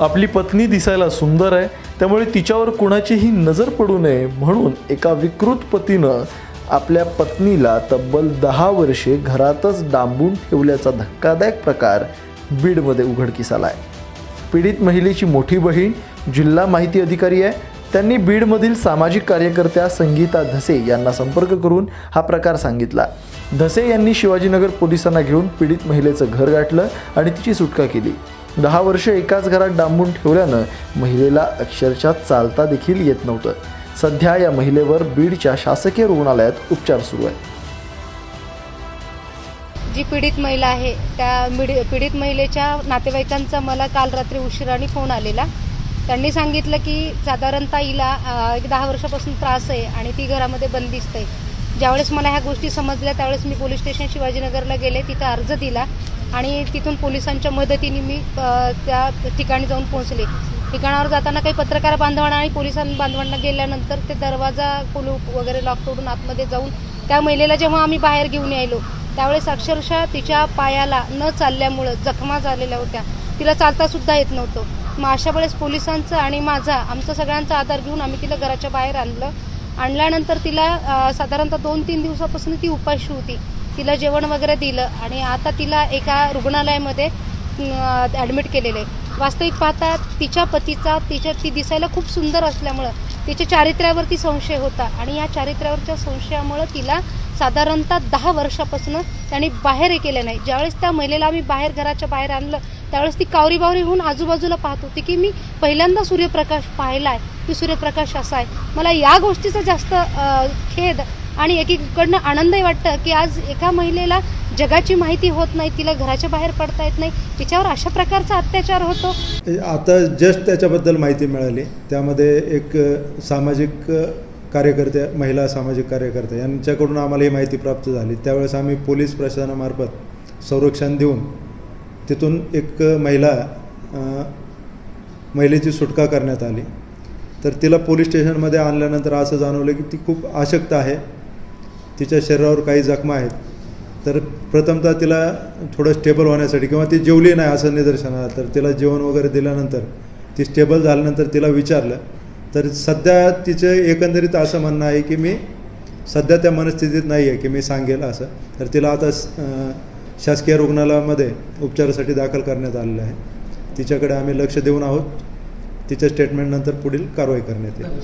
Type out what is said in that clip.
आपली पत्नी दिसायला सुंदर आहे त्यामुळे तिच्यावर कुणाचीही नजर पडू नये म्हणून एका विकृत पतीनं आपल्या पत्नीला तब्बल दहा वर्षे घरातच डांबून ठेवल्याचा धक्कादायक प्रकार बीडमध्ये उघडकीस आला आहे पीडित महिलेची मोठी बहीण जिल्हा माहिती अधिकारी आहे. त्यांनी बीडमधील सामाजिक कार्यकर्त्या संगीता धसे यांना संपर्क करून हा प्रकार सांगितला. धसे यांनी शिवाजीनगर पोलिसांना घेऊन पीडित महिलेचं घर गाठलं आणि तिची सुटका केली. दहा वर्ष एकाच घरात डांबून ठेवल्यानं महिलेला अक्षरशः चालता देखील येत नव्हतं. सध्या या महिलेवर बीडच्या शासकीय रुग्णालयात उपचार सुरू आहेत जी पीडित महिला आहे त्या मिडी पीडित महिलेच्या नातेवाईकांचा मला काल रात्री उशिराने फोन आलेला. त्यांनी सांगितलं की साधारणतः हिला एक दहा वर्षापासून त्रास आहे आणि ती घरामध्ये बंदिस्त आहे. ज्यावेळेस मला ह्या गोष्टी समजल्या त्यावेळेस मी पोलीस स्टेशन शिवाजीनगरला गेले तिथं अर्ज दिला. आणि तिथून पोलिसांच्या मदतीने मी त्या ठिकाणी जाऊन पोहोचले. ठिकाणावर जाताना काही पत्रकार बांधवांना आणि पोलिसां बांधवांना गेल्यानंतर ते दरवाजा कुलू वगैरे लॉक तोडून आतमध्ये जाऊन त्या महिलेला जेव्हा आम्ही बाहेर घेऊन यायलो त्यावेळेस अक्षरशः तिच्या पायाला न चालल्यामुळं जखमा झालेल्या होत्या. तिला चालतासुद्धा येत नव्हतं. मग अशा वेळेस पोलिसांचं आणि माझा आमचा सगळ्यांचा आधार घेऊन आम्ही तिला घराच्या बाहेर आणलं. आणल्यानंतर तिला साधारणतः दोन तीन दिवसापासून ती उपाशी होती. तिला जेवण वगैरे दिलं आणि आता तिला एका रुग्णालयामध्ये ॲडमिट केलेलं. आहे वास्तविक पाहता तिच्या पतीचा तिच्या ती दिसायला खूप सुंदर असल्यामुळं तिच्या चारित्र्यावरती संशय होता आणि या चारित्र्यावरच्या संशयामुळं तिला साधारणतः दहा वर्षापासून त्यांनी बाहेर हे केलं नाही. ज्यावेळेस त्या महिलेला आम्ही बाहेर घराच्या बाहेर आणलं त्यावेळेस ती कावरी बावरी होऊन आजूबाजूला पाहत होती की मी पहिल्यांदा सूर्यप्रकाश पाहिला आहे की सूर्यप्रकाश असा आहे. मला या गोष्टीचा जास्त खेद आणि एकीकडनं आनंदही वाटतं की आज एका महिलेला जगाची माहिती होत नाही तिला घराच्या बाहेर पडता येत नाही. तिच्यावर अशा प्रकारचा अत्याचार होतो? आता जस्ट त्याच्याबद्दल माहिती मिळाली. त्यामध्ये एक सामाजिक कार्यकर्त्या महिला सामाजिक कार्यकर्त्या यांच्याकडून आम्हाला ही माहिती प्राप्त झाली. त्यावेळेस आम्ही पोलीस प्रशासनामार्फत संरक्षण देऊन तिथून एक महिला महिलेची सुटका करण्यात आली. तर तिला पोलीस स्टेशनमध्ये आणल्यानंतर असं जाणवलं की ती खूप आशक्त आहे. तिच्या शरीरावर काही जखमा आहेत तर प्रथमतः तिला थोडं स्टेबल होण्यासाठी किंवा ती जेवली नाही असं निदर्शनाला तर तिला जेवण वगैरे दिल्यानंतर ती स्टेबल झाल्यानंतर तिला विचारलं तर सध्या तिचं एकंदरीत असं म्हणणं आहे की मी सध्या त्या मनस्थितीत नाही आहे की मी सांगेल असं. तर तिला आता शासकीय रुग्णालयामध्ये उपचारासाठी दाखल करण्यात आलेलं आहे. तिच्याकडे आम्ही लक्ष देऊन आहोत. तिच्या स्टेटमेंटनंतर पुढील कारवाई करण्यात येईल.